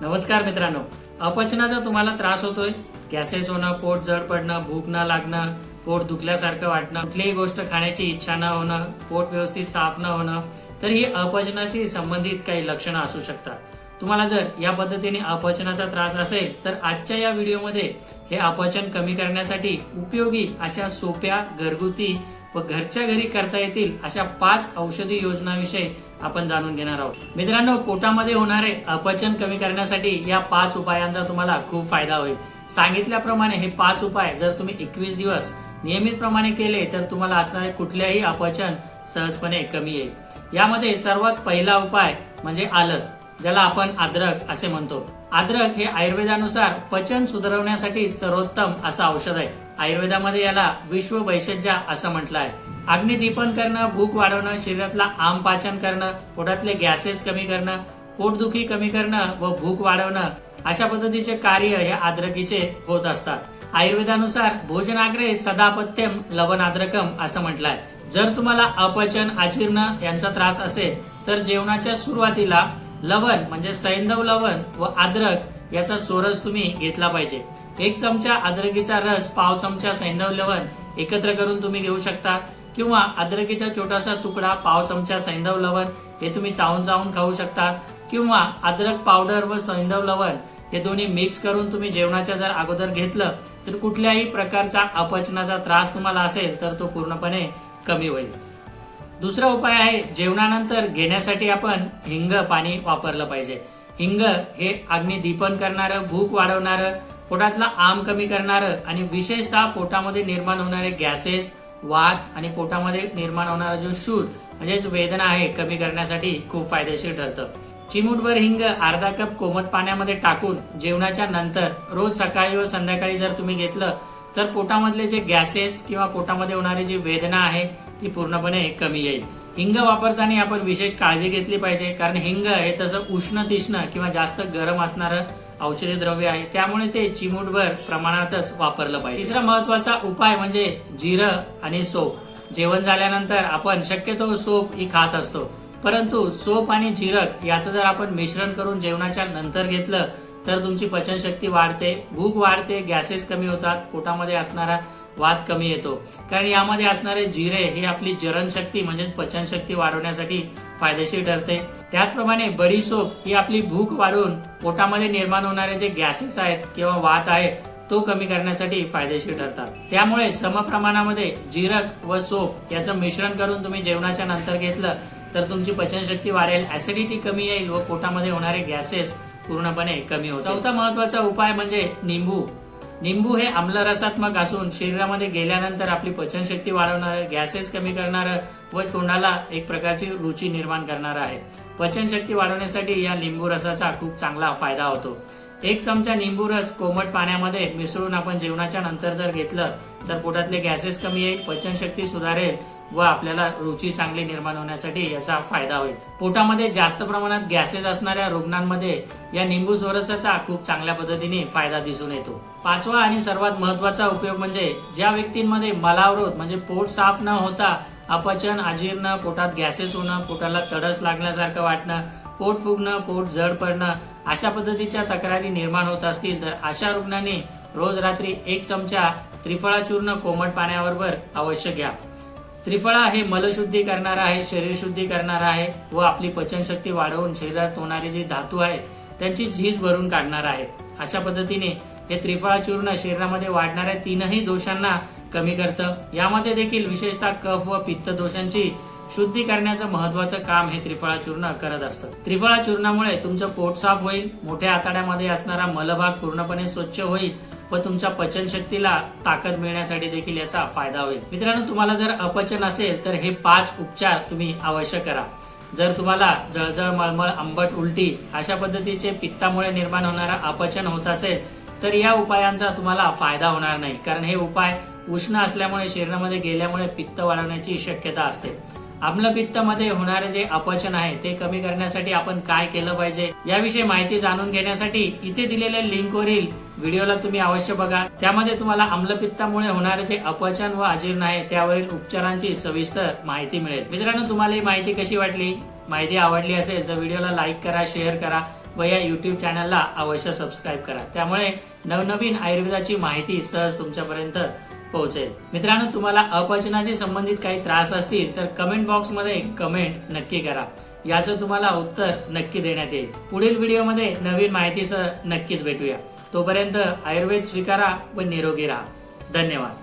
नमस्कार मित्रांनो अपचनाचा तुम्हाला त्रास होतोय? गॅसेस होणं पोट जड पडणं भूक न लागणं पोट दुखल्यासारखं वाटणं कुठलीही गोष्ट खाण्याची इच्छा न होणं पोट व्यवस्थित साफ न होणं तर ही अपचनाशी संबंधित काही लक्षणं असू शकतात. तुम्हाला जर या पद्धतीने अपचनाचा त्रास असेल तर आजच्या या व्हिडिओमध्ये हे अपचन कमी करण्यासाठी उपयोगी अशा सोप्या घरगुती व घरच्या घरी करता येतील अशा पाच औषधी योजनाविषयी आपण जाणून घेणार आहोत. मित्रांनो पोटामध्ये होणारे अपचन कमी करण्यासाठी या पाच उपायांचा तुम्हाला खूप फायदा होईल. सांगितल्याप्रमाणे हे पाच उपाय जर तुम्ही एकवीस दिवस नियमितप्रमाणे केले तर तुम्हाला असणारे कुठलेही अपचन सहजपणे कमी येईल. यामध्ये सर्वात पहिला उपाय म्हणजे आलं ज्याला आपण अद्रक असे म्हणतो. अद्रक हे आयुर्वेदानुसार पचन सुधारवण्यासाठी सर्वोत्तम असं औषध आहे. आयुर्वेदामध्ये याला विश्व वैशज्या असं म्हटलं आहे अग्निदीपन करणं भूक वाढवणं शरीरातला आम पाचन करणं पोटातले गॅसेस कमी करणं पोटदुखी कमी करणं व भूक वाढवणं अशा पद्धतीचे कार्य हे आद्रकीचे होत असतात. आयुर्वेदानुसार भोजनाग्रे सदापत्यम लवण आद्रकम असं म्हटलंय. जर तुम्हाला अपचन अजीर्ण यांचा त्रास असेल तर जेवणाच्या सुरुवातीला लवण म्हणजे सैंधव लवण व आद्रक याचा सोरस तुम्ही घेतला पाहिजे. एक चमचा अद्रकीचा रस पाव चमचा सैंधव लवण एकत्र करून तुम्ही घेऊ शकता. किंवा अद्रकीचा छोटासा तुकडा पाव चमचा सैंधव लवण हे तुम्ही चावून चावून खाऊ शकता. किंवा अद्रक पावडर व सैंधव लवण हे दोन्ही मिक्स करून तुम्ही जेवणाच्या जर अगोदर घेतलं तर कुठल्याही प्रकारचा अपचनाचा त्रास तुम्हाला असेल तर तो पूर्णपणे कमी होईल. दुसरा उपाय आहे जेवणानंतर घेण्यासाठी आपण हिंग पाणी वापरलं पाहिजे. हिंग हे अग्नी दीपन करणारं भूक वाढवणारं पोटातला आम कमी करणारं आणि विशेषतः पोटामध्ये निर्माण होणारे गॅसेस वात आणि पोटामध्ये निर्माण होणारा जो शूर म्हणजेच वेदना आहे कमी करण्यासाठी खूप फायदेशीर ठरतं. चिमूटभर हिंग अर्धा कप कोमट पाण्यामध्ये टाकून जेवणाच्या नंतर रोज सकाळी व संध्याकाळी जर तुम्ही घेतलं तर पोटामधले जे गॅसेस किंवा पोटामध्ये होणारी जी वेदना आहे ती पूर्णपणे कमी येईल. हिंग वापरताना आपण विशेष काळजी घेतली पाहिजे कारण हिंग हे तसं उष्ण तिष्ण किंवा जास्त गरम असणारं औषधी द्रव्य आहे. त्यामुळे ते चिमूटभर प्रमाणातच वापरलं पाहिजे. तिसरा महत्त्वाचा उपाय म्हणजे जिरं आणि सोप. जेवण झाल्यानंतर आपण शक्यतो सोप ही खात असतो. परंतु सोप आणि जिरक याचं जर आपण मिश्रण करून जेवणाच्या नंतर घेतलं तर तुमची पचनशक्ती वाढते भूक वाढते गॅसेस कमी होतात पोटामध्ये असणारा वाद कमी येतो. कारण यामध्ये असणारे जिरे हे आपली जरणशक्ती म्हणजे पचनशक्ती वाढवण्यासाठी फायदेशीर ठरते. त्याचप्रमाणे बडीसोप ही आपली भूक वाढवून पोटामध्ये निर्माण होणारे जे गॅसेस आहेत किंवा वात आहे तो कमी करण्यासाठी फायदेशीर ठरतात. त्यामुळे समप्रमाणामध्ये जिरक व सोप याचं मिश्रण करून तुम्ही जेवणाच्या नंतर घेतलं तर तुमची पचनशक्ती वाढेल ऍसिडिटी कमी येईल व पोटामध्ये होणारे गॅसेस पूर्णपणे कमी होतात चौथा महत्त्वाचा उपाय म्हणजे निंबू. निंबू हे आम्लरसात्मक असून शरीरामध्ये गेल्यानंतर आपली पचनशक्ती वाढवणारं गॅसेस कमी करणारं व तोंडाला एक प्रकारची रुची निर्माण करणारं आहे. पचनशक्ती वाढवण्यासाठी या लिंबू रसाचा खूप चांगला फायदा होतो. एक चमचा निंबू रस कोमट पाण्यामध्ये मिसळून आपण जेवणाच्या नंतर जर घेतलं तर पोटातले गॅसेस कमी येईल पचनशक्ती सुधारेल व आपल्याला रुची चांगली निर्माण होण्यासाठी याचा फायदा होईल. पोटामध्ये जास्त प्रमाणात गॅसेस असणाऱ्या रुग्णांमध्ये या निंबू सोरसाचा खूप चांगल्या पद्धतीने फायदा दिसून येतो. पाचवा आणि सर्वात महत्त्वाचा उपयोग म्हणजे ज्या व्यक्तींमध्ये मलावरोध म्हणजे पोट साफ न होता अपचन अजीर्ण पोटात गॅसेस होणं पोटाला तडस लागल्यासारखं वाटणं पोट फुगणं पोट जड पडणं अशा पद्धतीच्या तक्रारी निर्माण होत असतील तर अशा रुग्णांनी रोज रात्री एक चमचा त्रिफळा चूर्ण कोमट पाण्याबरोबर अवश्य घ्या. त्रिफळा हे मलशुद्धी करणार आहे शरीर शुद्धी करणार आहे व आपली पचनशक्ती वाढवून शरीरात होणारे जे धातू आहे त्यांची झीज भरून काढणार आहे. अशा पद्धतीने हे त्रिफळा चूर्ण शरीरामध्ये वाढणाऱ्या तीनही दोषांना कमी करतं. यामध्ये देखील विशेषतः कफ व पित्त दोषांची शुद्धी करण्याचं महत्वाचं काम हे त्रिफळा चूर्ण करत असतं. त्रिफळा चूर्णामुळे तुमचं पोट साफ होईल मोठ्या आतड्यामध्ये असणारा मलभाग पूर्णपणे स्वच्छ होईल व तुमच्या पचनशक्तीला ताकद मिळण्यासाठी देखील याचा फायदा होईल. मित्रांनो तुम्हाला जर अपचन असेल तर हे पाच उपचार तुम्ही अवश्य करा. जर तुम्हाला जळजळ मळमळ आंबट उलटी अशा पद्धतीचे पित्तामुळे निर्माण होणारा अपचन होत असेल तर या उपायांचा तुम्हाला फायदा होणार नाही. कारण हे उपाय उष्ण असल्यामुळे शरीरामध्ये गेल्यामुळे पित्त वाढवण्याची शक्यता असते. आम्लपित्तामध्ये होणारे जे अपचन आहे ते कमी करण्यासाठी आपण काय केलं पाहिजे याविषयी माहिती जाणून घेण्यासाठी इथे दिलेल्या लिंकवरील व्हिडिओला तुम्ही अवश्य बघा. त्यामध्ये तुम्हाला आम्लपित्तामुळे होणारे जे अपचन व अजीर्ण आहे त्यावरील उपचारांची सविस्तर माहिती मिळेल. मित्रांनो तुम्हाला ही माहिती कशी वाटली? माहिती आवडली असेल तर व्हिडिओला लाईक करा शेअर करा व या युट्यूब चॅनलला अवश्य सबस्क्राईब करा. त्यामुळे नवनवीन आयुर्वेदाची माहिती सहज तुमच्यापर्यंत पोहोचेल. मित्रांनो तुम्हाला अपचनाशी संबंधित काही त्रास असतील तर कमेंट बॉक्समध्ये कमेंट नक्की करा. याचं तुम्हाला उत्तर नक्की देण्यात येईल. पुढील व्हिडिओमध्ये नवीन माहितीसह नक्कीच भेटूया. तोपर्यंत आयुर्वेद स्वीकारा व निरोगी राहा. धन्यवाद.